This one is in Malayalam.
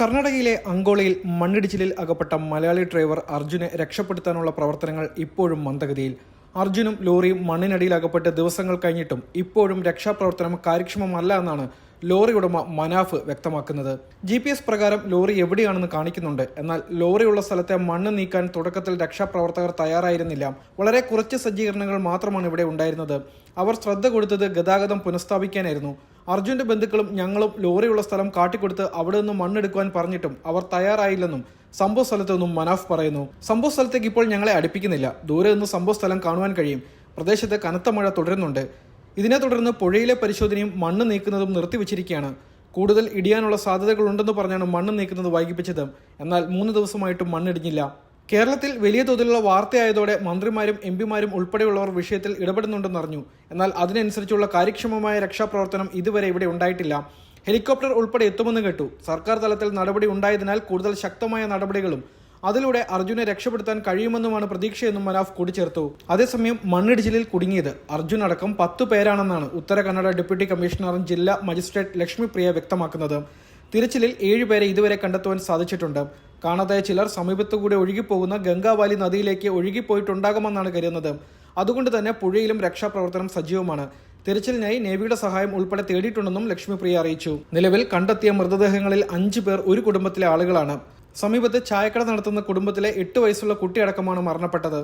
കർണാടകയിലെ അങ്കോളയിൽ മണ്ണിടിച്ചിലിൽ അകപ്പെട്ട മലയാളി ഡ്രൈവർ അർജുനെ രക്ഷപ്പെടുത്താനുള്ള പ്രവർത്തനങ്ങൾ ഇപ്പോഴും മന്ദഗതിയിൽ. അർജുനും ലോറിയും മണ്ണിനടിയിൽ അകപ്പെട്ട് ദിവസങ്ങൾ കഴിഞ്ഞിട്ടും ഇപ്പോഴും രക്ഷാപ്രവർത്തനം കാര്യക്ഷമമല്ല എന്നാണ് ലോറി ഉടമ മനാഫ് വ്യക്തമാക്കുന്നത്. ജി പി എസ് പ്രകാരം ലോറി എവിടെയാണെന്ന് കാണിക്കുന്നുണ്ട്. എന്നാൽ ലോറിയുള്ള സ്ഥലത്തെ മണ്ണ് നീക്കാൻ തുടക്കത്തിൽ രക്ഷാപ്രവർത്തകർ തയ്യാറായിരുന്നില്ല. വളരെ കുറച്ച് സജ്ജീകരണങ്ങൾ മാത്രമാണ് ഇവിടെ ഉണ്ടായിരുന്നത്. അവർ ശ്രദ്ധ കൊടുത്തത് ഗതാഗതം പുനഃസ്ഥാപിക്കാനായിരുന്നു. അർജുന്റെ ബന്ധുക്കളും ഞങ്ങളും ലോറിയുള്ള സ്ഥലം കാട്ടിക്കൊടുത്ത് അവിടെ നിന്ന് മണ്ണെടുക്കുവാൻ പറഞ്ഞിട്ടും അവർ തയ്യാറായില്ലെന്നും സംഭവ സ്ഥലത്ത് നിന്നും മനാഫ് പറയുന്നു. സംഭവ സ്ഥലത്തേക്ക് ഇപ്പോൾ ഞങ്ങളെ അടുപ്പിക്കുന്നില്ല. ദൂരെ നിന്ന് സംഭവ സ്ഥലം കാണുവാൻ കഴിയും. പ്രദേശത്ത് കനത്ത മഴ തുടരുന്നുണ്ട്. ഇതിനെ തുടർന്ന് പുഴയിലെ പരിശോധനയും മണ്ണ് നീക്കുന്നതും നിർത്തിവച്ചിരിക്കുകയാണ്. കൂടുതൽ ഇടിയാനുള്ള സാധ്യതകളുണ്ടെന്ന് പറഞ്ഞാണ് മണ്ണ് നീക്കുന്നത് വൈകിപ്പിച്ചത്. എന്നാൽ മൂന്ന് ദിവസമായിട്ടും മണ്ണിടിഞ്ഞില്ല. കേരളത്തിൽ വലിയ തോതിലുള്ള വാർത്തയായതോടെ മന്ത്രിമാരും എം പിമാരും ഉൾപ്പെടെയുള്ളവർ വിഷയത്തിൽ ഇടപെടുന്നുണ്ടെന്ന് അറിഞ്ഞു. എന്നാൽ അതിനനുസരിച്ചുള്ള കാര്യക്ഷമമായ രക്ഷാപ്രവർത്തനം ഇതുവരെ ഇവിടെ ഉണ്ടായിട്ടില്ല. ഹെലികോപ്റ്റർ ഉൾപ്പെടെ എത്തുമെന്ന് കേട്ടു. സർക്കാർ തലത്തിൽ നടപടി ഉണ്ടായതിനാൽ കൂടുതൽ ശക്തമായ നടപടികളും അതിലൂടെ അർജുനെ രക്ഷപ്പെടുത്താൻ കഴിയുമെന്നുമാണ് പ്രതീക്ഷയെന്നും മനാഫ് കൂട്ടിച്ചേർത്തു. അതേസമയം മണ്ണിടിച്ചിലിൽ കുടുങ്ങിയത് അർജുൻ അടക്കം പത്തു പേരാണെന്നാണ് ഉത്തര കന്നഡ ഡെപ്യൂട്ടി കമ്മീഷണറും ജില്ലാ മജിസ്ട്രേറ്റ് ലക്ഷ്മിപ്രിയ വ്യക്തമാക്കുന്നത്. തിരച്ചിലിൽ ഏഴുപേരെ ഇതുവരെ കണ്ടെത്തുവാൻ സാധിച്ചിട്ടുണ്ട്. കാണാതായ ചിലർ സമീപത്തുകൂടെ ഒഴുകിപ്പോകുന്ന ഗംഗാവാലി നദിയിലേക്ക് ഒഴുകിപ്പോയിട്ടുണ്ടാകുമെന്നാണ് കരുതുന്നത്. അതുകൊണ്ട് തന്നെ പുഴയിലും രക്ഷാപ്രവർത്തനം സജീവമാണ്. തിരച്ചിലിനായി നേവിയുടെ സഹായം ഉൾപ്പെടെ തേടിയിട്ടുണ്ടെന്നും ലക്ഷ്മിപ്രിയ അറിയിച്ചു. നിലവിൽ കണ്ടെത്തിയ മൃതദേഹങ്ങളിൽ അഞ്ചു പേർ ഒരു കുടുംബത്തിലെ ആളുകളാണ്. സമീപത്ത് ചായക്കട നടത്തുന്ന കുടുംബത്തിലെ എട്ട് വയസ്സുള്ള കുട്ടിയടക്കമാണ് മരണപ്പെട്ടത്